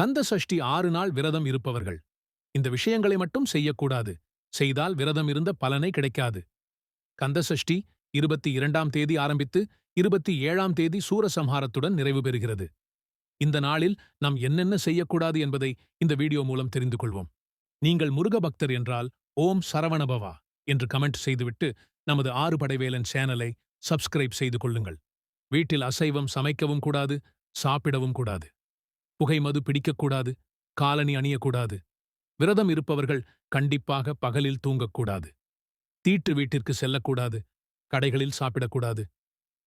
கந்த சஷ்டி ஆறு நாள் விரதம் இருப்பவர்கள். இந்த விஷயங்களை மட்டும் செய்யக்கூடாது. செய்தால் விரதம் இருந்த பலனை கிடைக்காது. கந்த சஷ்டி இருபத்தி இரண்டாம் தேதி ஆரம்பித்து இருபத்தி ஏழாம் தேதி சூரசம்ஹாரத்துடன் நிறைவு பெறுகிறது. இந்த நாளில் நாம் என்னென்ன செய்யக்கூடாது என்பதை இந்த வீடியோ மூலம் தெரிந்து கொள்வோம். நீங்கள் முருக பக்தர் என்றால் ஓம் சரவணபவா என்று கமெண்ட் செய்துவிட்டு நமது ஆறு படைவேலன் சேனலை சப்ஸ்கிரைப் செய்து கொள்ளுங்கள். வீட்டில் அசைவம் சமைக்கவும் கூடாது சாப்பிடவும் கூடாது. புகை மது பிடிக்கக்கூடாது காலணி அணியக்கூடாது. விரதம் இருப்பவர்கள் கண்டிப்பாக பகலில் தூங்கக்கூடாது. தீட்டு வீட்டிற்கு செல்லக்கூடாது கடைகளில் சாப்பிடக்கூடாது.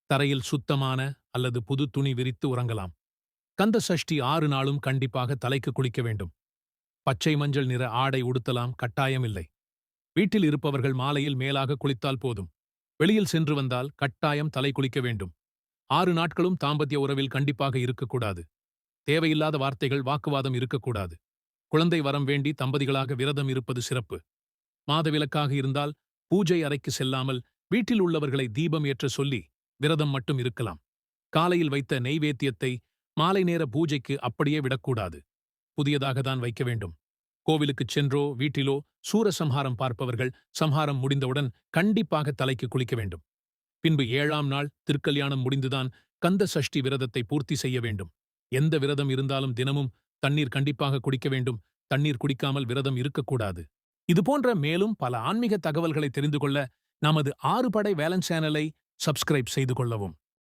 தரையில் சுத்தமான அல்லது புது துணி விரித்து உறங்கலாம். கந்த சஷ்டி ஆறு நாளும் கண்டிப்பாக தலைக்கு குளிக்க வேண்டும். பச்சை மஞ்சள் நிற ஆடை உடுத்தலாம் கட்டாயமில்லை. வீட்டில் இருப்பவர்கள் மாலையில் மேலாக குளித்தால் போதும். வெளியில் சென்று வந்தால் கட்டாயம் தலை குளிக்க வேண்டும். ஆறு நாட்களும் தாம்பத்திய உறவில் கண்டிப்பாக இருக்கக்கூடாது. தேவையில்லாத வார்த்தைகள் வாக்குவாதம் இருக்கக்கூடாது. குழந்தை வரம் வேண்டி தம்பதிகளாக விரதம் இருப்பது சிறப்பு. மாதவிலக்காக இருந்தால் பூஜை அறைக்கு செல்லாமல் வீட்டில் உள்ளவர்களை தீபம் ஏற்ற சொல்லி விரதம் மட்டும் இருக்கலாம். காலையில் வைத்த நெய்வேத்தியத்தை மாலை நேர பூஜைக்கு அப்படியே விடக்கூடாது. புதியதாக தான் வைக்க வேண்டும். கோவிலுக்குச் சென்றோ வீட்டிலோ சூரசம்ஹாரம் பார்ப்பவர்கள் சம்ஹாரம் முடிந்தவுடன் கண்டிப்பாக தலைக்கு குளிக்க வேண்டும். பின்பு ஏழாம் நாள் திருக்கல்யாணம் முடிந்துதான் கந்த சஷ்டி விரதத்தை பூர்த்தி செய்ய வேண்டும். எந்த விரதம் இருந்தாலும் தினமும் தண்ணீர் கண்டிப்பாக குடிக்க வேண்டும். தண்ணீர் குடிக்காமல் விரதம் இருக்கக்கூடாது. இதுபோன்ற மேலும் பல ஆன்மீக தகவல்களை தெரிந்து கொள்ள நமது ஆறு படை வேலன் சேனலை சப்ஸ்கிரைப் செய்து கொள்ளவும்.